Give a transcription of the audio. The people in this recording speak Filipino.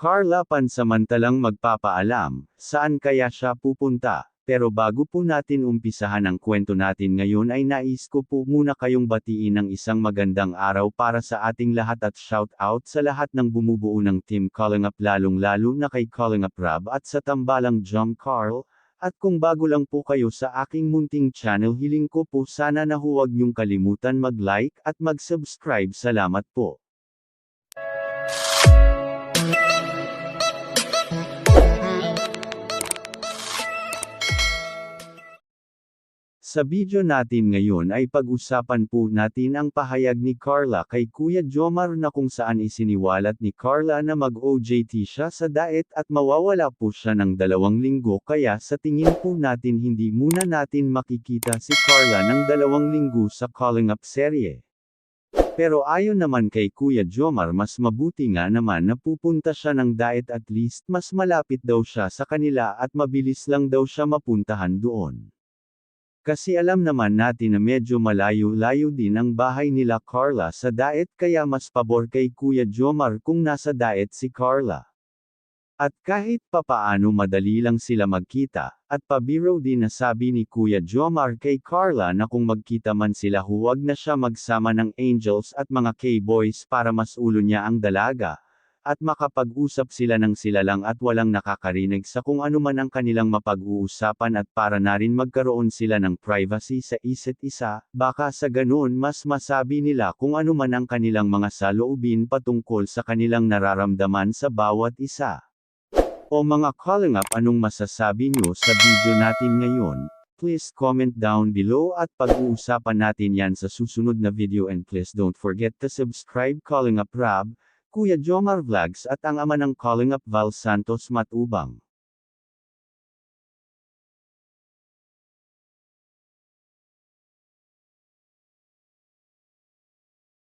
Carla pansamantalang magpapaalam, saan kaya siya pupunta? Pero bago po natin umpisahan ang kwento natin ngayon ay nais ko po muna kayong batiin ng isang magandang araw para sa ating lahat at shout out sa lahat ng bumubuo ng Team Calling Up lalong lalo na kay Calling Up Rob at sa tambalang John Carl, at kung bago lang po kayo sa aking munting channel hiling ko po sana na huwag niyong kalimutan mag-like at mag-subscribe salamat po. Sa video natin ngayon ay pag-usapan po natin ang pahayag ni Carla kay Kuya Jomar na kung saan isiniwalat ni Carla na mag-OJT siya sa diet at mawawala po siya ng dalawang linggo kaya sa tingin po natin hindi muna natin makikita si Carla ng dalawang linggo sa Calling Up serye. Pero ayon naman kay Kuya Jomar mas mabuti nga naman na pupunta siya ng diet at least mas malapit daw siya sa kanila at mabilis lang daw siya mapuntahan doon. Kasi alam naman natin na medyo malayo-layo din ang bahay nila Carla sa diet kaya mas pabor kay Kuya Jomar kung nasa diet si Carla. At kahit papaano madali lang sila magkita, at pabiro din na sabi ni Kuya Jomar kay Carla na kung magkita man sila huwag na siya magsama ng angels at mga K-boys para mas ulo niya ang dalaga, at makapag-usap sila ng sila lang at walang nakakarinig sa kung ano man ang kanilang mapag-uusapan at para na rin magkaroon sila ng privacy sa isa't isa, baka sa ganoon mas masabi nila kung ano man ang kanilang mga saloobin patungkol sa kanilang nararamdaman sa bawat isa. O mga calling up anong masasabi nyo sa video natin ngayon? Please comment down below at pag-uusapan natin yan sa susunod na video and please don't forget to subscribe Calling Up Rob, Kuya Jomar Vlogs at ang ama ng Calling Up Val Santos Matubang.